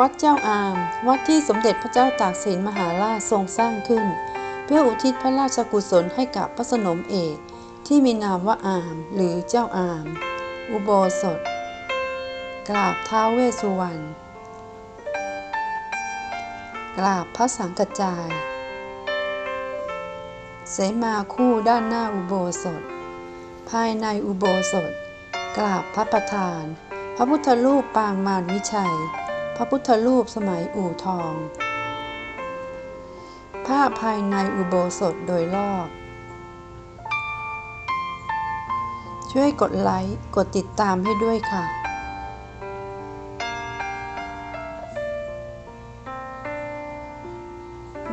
วัดเจ้าอาม วัดที่สมเด็จพระเจ้าตากสินมหาราชทรงสร้างขึ้น เพื่ออุทิศพระราชกุศลให้กับพระสนมเอกที่มีนามว่าอามหรือเจ้าอาม อุโบสถ กราบท้าวเวสุวรรณกราบพระสังกัจจาย เสมาคู่ด้านหน้าอุโบสถ ภายในอุโบสถ กราบพระประธาน พระพุทธรูปปางมารวิชัย ระพุทธรูปสมัยอู่ทอง ภาพภายในอุโบสถโดยรอบ ช่วยกดไลค์ กดติดตามให้ด้วยค่ะ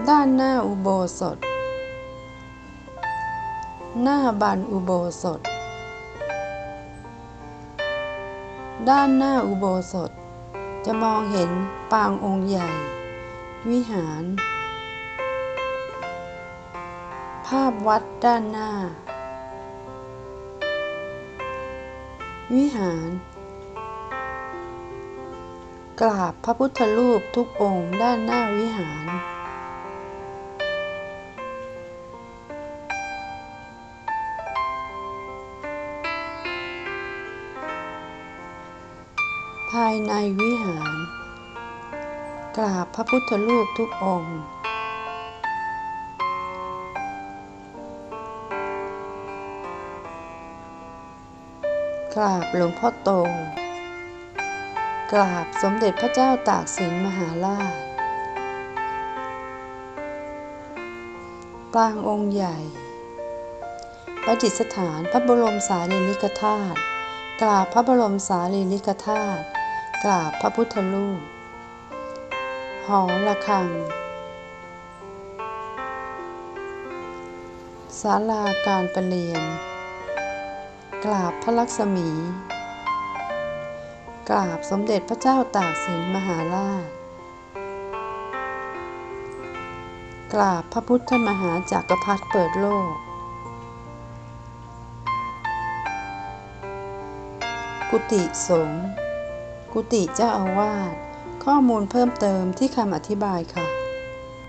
ด้านหน้าอุโบสถ หน้าบานอุโบสถ ด้านหน้าอุโบสถ จะมองเห็นปางองค์ใหญ่ วิหาร ภาพวัดด้านหน้า วิหาร กราบพระพุทธรูปทุกองค์ด้านหน้าวิหาร ภายในวิหาร กราบพระพุทธรูปทุกองค์ กราบหลวงพ่อโต กราบสมเด็จพระเจ้าตากสินมหาราชปางองค์ใหญ่ประดิษฐานพระบรมสารีริกธาตุกราบพระบรมสารีริกธาตุ กราบพระพุทธรูป หอระฆังศาลาการประเรียน กราบพระลักษมี กราบสมเด็จพระเจ้าตากสินมหาราช กราบพระพุทธมหาจักรพรรดิเปิดโลก กุฏิสงฆ์ กุฏิเจ้าอาวาสข้อมูลเพิ่มเติมที่คำอธิบายค่ะ